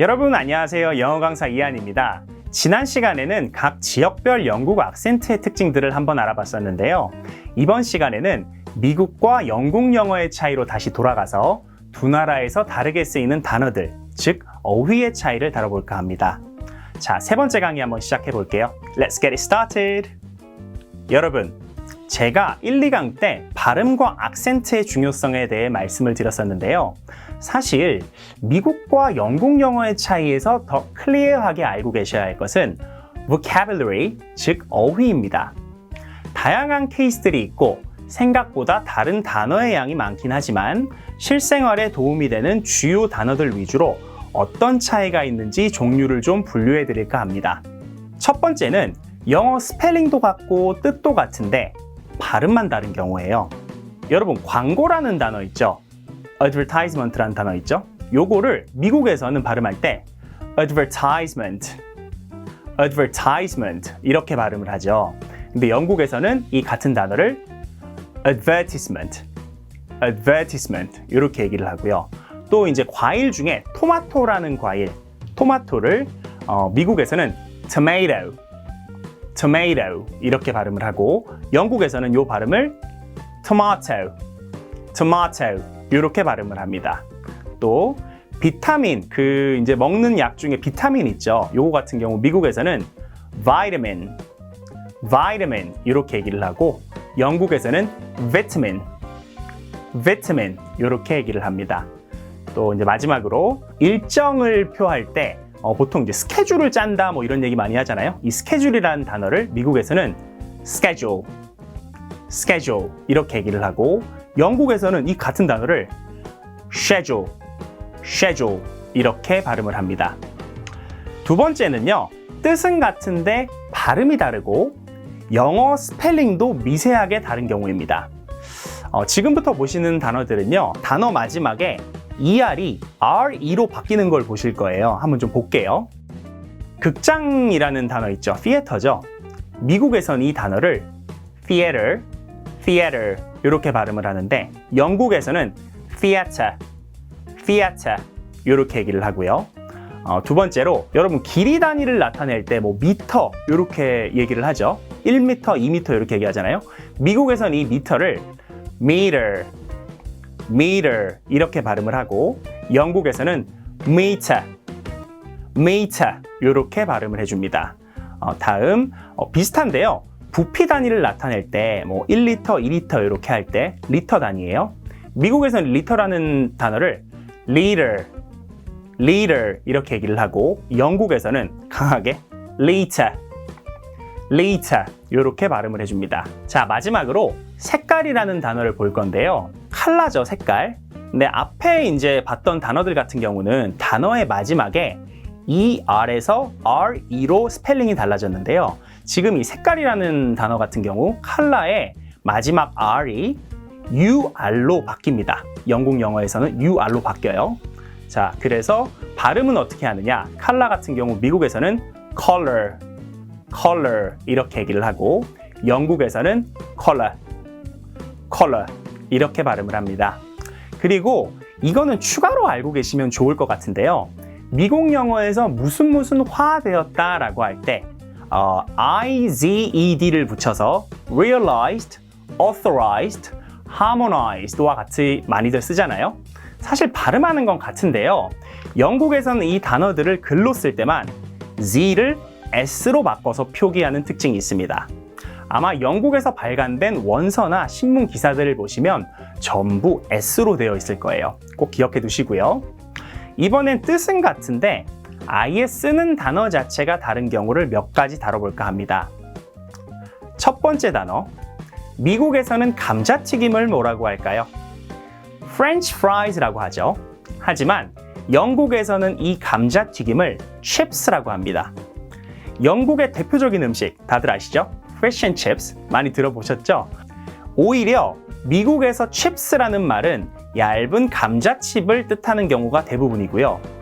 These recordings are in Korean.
여러분 안녕하세요. 영어 강사 이한입니다. 지난 시간에는 각 지역별 영국 악센트의 특징들을 한번 알아봤었는데요. 이번 시간에는 미국과 영국 영어의 차이로 다시 돌아가서 두 나라에서 다르게 쓰이는 단어들, 즉 어휘의 차이를 다뤄볼까 합니다. 자, 세 번째 강의 한번 시작해 볼게요. Let's get it started. 여러분, 제가 1, 2강 때 발음과 악센트의 중요성에 대해 말씀을 드렸었는데요. 사실 미국과 영국 영어의 차이에서 더 클리어하게 알고 계셔야 할 것은 vocabulary, 즉 어휘입니다. 다양한 케이스들이 있고 생각보다 다른 단어의 양이 많긴 하지만 실생활에 도움이 되는 주요 단어들 위주로 어떤 차이가 있는지 종류를 좀 분류해 드릴까 합니다. 첫 번째는 영어 스펠링도 같고 뜻도 같은데 발음만 다른 경우예요. 여러분, 광고라는 단어 있죠? advertisement라는 단어 있죠? 요거를 미국에서는 발음할 때 advertisement, advertisement 이렇게 발음을 하죠. 근데 영국에서는 이 같은 단어를 advertisement, advertisement 이렇게 얘기를 하고요. 또 이제 과일 중에 토마토라는 과일, 토마토를 어, 미국에서는 tomato, tomato 이렇게 발음을 하고 영국에서는 요 발음을 tomato, tomato 이렇게 발음을 합니다. 또 비타민 그 이제 먹는 약 중에 비타민 있죠. 요거 같은 경우 미국에서는 vitamin, vitamin 이렇게 얘기를 하고 영국에서는 vitamin, vitamin 이렇게 얘기를 합니다. 또 이제 마지막으로 일정을 표할 때 어, 보통 이제 스케줄을 짠다 뭐 이런 얘기 많이 하잖아요. 이 스케줄이라는 단어를 미국에서는 schedule, schedule 이렇게 얘기를 하고 영국에서는 이 같은 단어를 schedule, schedule 이렇게 발음을 합니다. 두 번째는요. 뜻은 같은데 발음이 다르고 영어 스펠링도 미세하게 다른 경우입니다. 어, 지금부터 보시는 단어들은요. 단어 마지막에 ER이 RE로 바뀌는 걸 보실 거예요. 한번 좀 볼게요. 극장이라는 단어 있죠. theater죠. 미국에서는 이 단어를 theater, theater 이렇게 발음을 하는데 영국에서는 theater, theater 이렇게 얘기를 하고요. 어, 두 번째로 여러분 길이 단위를 나타낼 때 뭐 미터 이렇게 얘기를 하죠. 1미터, 2미터 이렇게 얘기하잖아요. 미국에서는 이 미터를 meter, meter 이렇게 발음을 하고 영국에서는 meter, meter 이렇게 발음을 해줍니다. 어, 다음 어, 비슷한데요. 부피 단위를 나타낼 때 뭐 1리터, 2리터 이렇게 할 때 리터 단위예요. 미국에서는 리터라는 단어를 liter, liter 이렇게 얘기를 하고 영국에서는 강하게 liter, liter 이렇게 발음을 해줍니다. 자 마지막으로 색깔이라는 단어를 볼 건데요. 칼라죠 색깔. 근데 앞에 이제 봤던 단어들 같은 경우는 단어의 마지막에 ER에서 RE로 스펠링이 달라졌는데요. 지금 이 색깔이라는 단어 같은 경우 컬러의 마지막 R이 UR로 바뀝니다. 영국 영어에서는 UR로 바뀌어요. 자, 그래서 발음은 어떻게 하느냐? 컬러 같은 경우 미국에서는 color, color 이렇게 얘기를 하고 영국에서는 color, color 이렇게 발음을 합니다. 그리고 이거는 추가로 알고 계시면 좋을 것 같은데요. 미국 영어에서 무슨 무슨 화 되었다라고 할 때 어, IZED를 붙여서 realized, authorized, harmonized와 같이 많이들 쓰잖아요. 사실 발음하는 건 같은데요. 영국에서는 이 단어들을 글로 쓸 때만 Z를 S로 바꿔서 표기하는 특징이 있습니다. 아마 영국에서 발간된 원서나 신문 기사들을 보시면 전부 S로 되어 있을 거예요. 꼭 기억해 두시고요. 이번엔 뜻은 같은데 아예 쓰는 단어 자체가 다른 경우를 몇 가지 다뤄볼까 합니다. 첫 번째 단어. 미국에서는 감자튀김을 뭐라고 할까요? French fries라고 하죠. 하지만 영국에서는 이 감자튀김을 chips라고 합니다. 영국의 대표적인 음식 다들 아시죠? Fish and chips 많이 들어보셨죠? 오히려 미국에서 chips라는 말은 얇은 감자칩을 뜻하는 경우가 대부분이고요.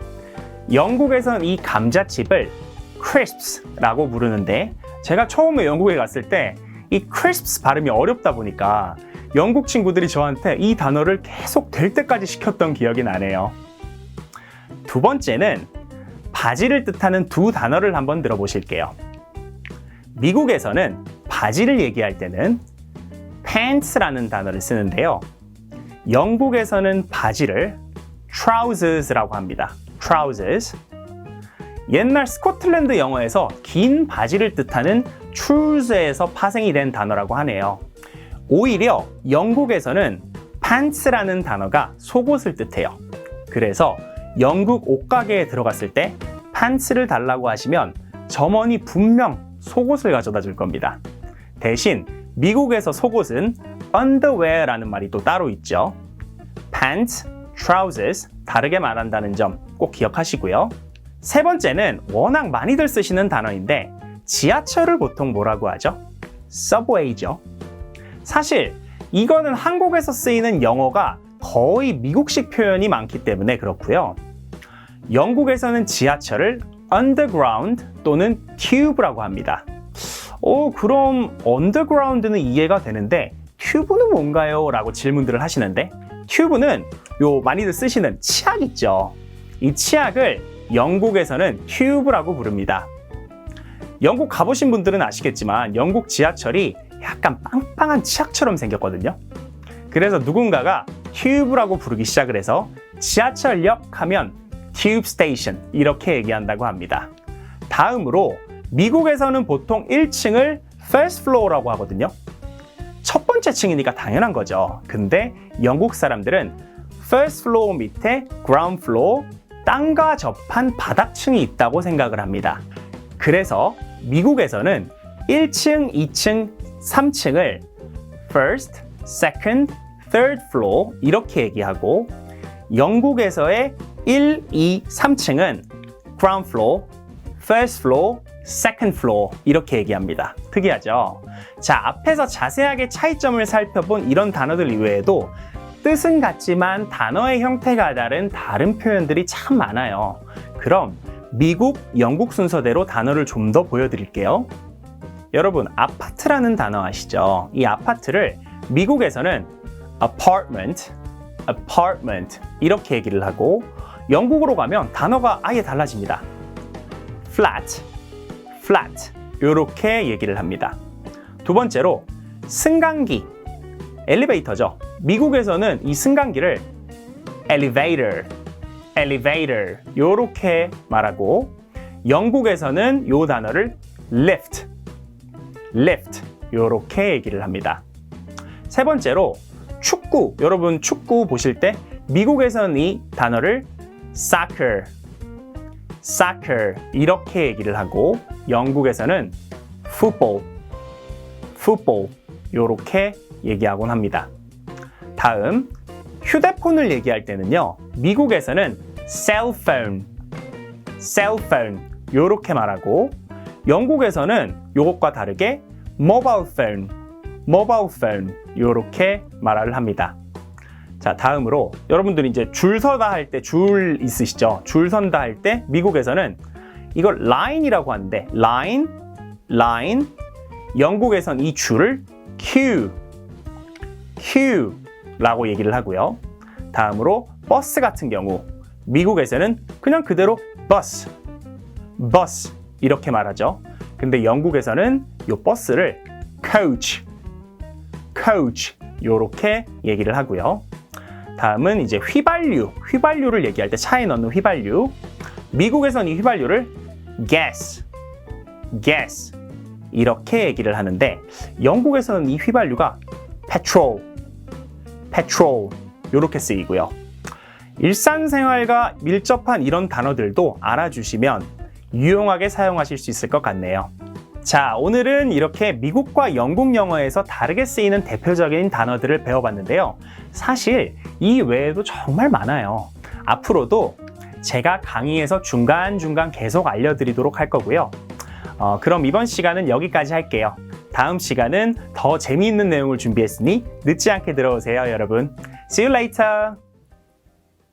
영국에서는 이 감자칩을 crisps라고 부르는데 제가 처음에 영국에 갔을 때이 crisps 발음이 어렵다 보니까 영국 친구들이 저한테 이 단어를 계속 될 때까지 시켰던 기억이 나네요. 두 번째는 바지를 뜻하는 두 단어를 한번 들어보실게요. 미국에서는 바지를 얘기할 때는 pants라는 단어를 쓰는데요. 영국에서는 바지를 trousers라고 합니다. Trousers. 옛날 스코틀랜드 영어에서 긴 바지를 뜻하는 trues에서 파생이 된 단어라고 하네요. 오히려 영국에서는 pants라는 단어가 속옷을 뜻해요. 그래서 영국 옷가게에 들어갔을 때 판츠를 달라고 하시면 점원이 분명 속옷을 가져다 줄 겁니다. 대신 미국에서 속옷은 underwear라는 말이 또 따로 있죠. pants, trousers 다르게 말한다는 점 꼭 기억하시고요. 세 번째는 워낙 많이들 쓰시는 단어인데 지하철을 보통 뭐라고 하죠? subway죠. 사실 이거는 한국에서 쓰이는 영어가 거의 미국식 표현이 많기 때문에 그렇고요. 영국에서는 지하철을 underground 또는 tube라고 합니다. 오, 그럼 underground는 이해가 되는데 튜브는 뭔가요? 라고 질문들을 하시는데 튜브는 요 많이들 쓰시는 치약 있죠. 이 치약을 영국에서는 튜브라고 부릅니다. 영국 가보신 분들은 아시겠지만 영국 지하철이 약간 빵빵한 치약처럼 생겼거든요. 그래서 누군가가 튜브라고 부르기 시작을 해서 지하철역 하면 튜브 스테이션 이렇게 얘기한다고 합니다. 다음으로 미국에서는 보통 1층을 first floor라고 하거든요. 첫 번째 층이니까 당연한 거죠. 근데 영국 사람들은 first floor 밑에 ground floor, 땅과 접한 바닥층이 있다고 생각을 합니다. 그래서 미국에서는 1층, 2층, 3층을 first, second, third floor 이렇게 얘기하고 영국에서의 1, 2, 3층은 ground floor, first floor, second floor 이렇게 얘기합니다. 특이하죠? 자, 앞에서 자세하게 차이점을 살펴본 이런 단어들 이외에도 뜻은 같지만 단어의 형태가 다른 다른 표현들이 참 많아요. 그럼 미국, 영국 순서대로 단어를 좀 더 보여드릴게요. 여러분, 아파트라는 단어 아시죠? 이 아파트를 미국에서는 apartment, apartment 이렇게 얘기를 하고 영국으로 가면 단어가 아예 달라집니다. flat, flat 이렇게 얘기를 합니다. 두 번째로 승강기, 엘리베이터죠. 미국에서는 이 승강기를 elevator, elevator 이렇게 말하고 영국에서는 이 단어를 lift, lift 이렇게 얘기를 합니다. 세 번째로 축구, 여러분 축구 보실 때 미국에서는 이 단어를 soccer, soccer 이렇게 얘기를 하고 영국에서는 football, football 이렇게 얘기하곤 합니다. 다음 휴대폰을 얘기할 때는요. 미국에서는 cell phone, cell phone 이렇게 말하고 영국에서는 이것과 다르게 mobile phone, mobile phone 이렇게 말을 합니다. 자, 다음으로 여러분들이 이제 줄 서다 할 때 줄 있으시죠? 줄 선다 할 때 미국에서는 이걸 line이라고 하는데 line, line 영국에선 이 줄을 queue, queue라고 얘기를 하고요. 다음으로 버스 같은 경우 미국에서는 그냥 그대로 bus, bus 이렇게 말하죠. 근데 영국에서는 이 버스를 coach, coach 이렇게 얘기를 하고요. 다음은 이제 휘발유, 휘발유를 얘기할 때 차에 넣는 휘발유. 미국에서는 이 휘발유를 gas, gas 이렇게 얘기를 하는데 영국에서는 이 휘발유가 petrol, petrol 이렇게 쓰이고요. 일상생활과 밀접한 이런 단어들도 알아주시면 유용하게 사용하실 수 있을 것 같네요. 자, 오늘은 이렇게 미국과 영국 영어에서 다르게 쓰이는 대표적인 단어들을 배워봤는데요. 사실 이 외에도 정말 많아요. 앞으로도 제가 강의에서 중간중간 계속 알려드리도록 할 거고요. 어, 그럼 이번 시간은 여기까지 할게요. 다음 시간은 더 재미있는 내용을 준비했으니 늦지 않게 들어오세요, 여러분. See you later!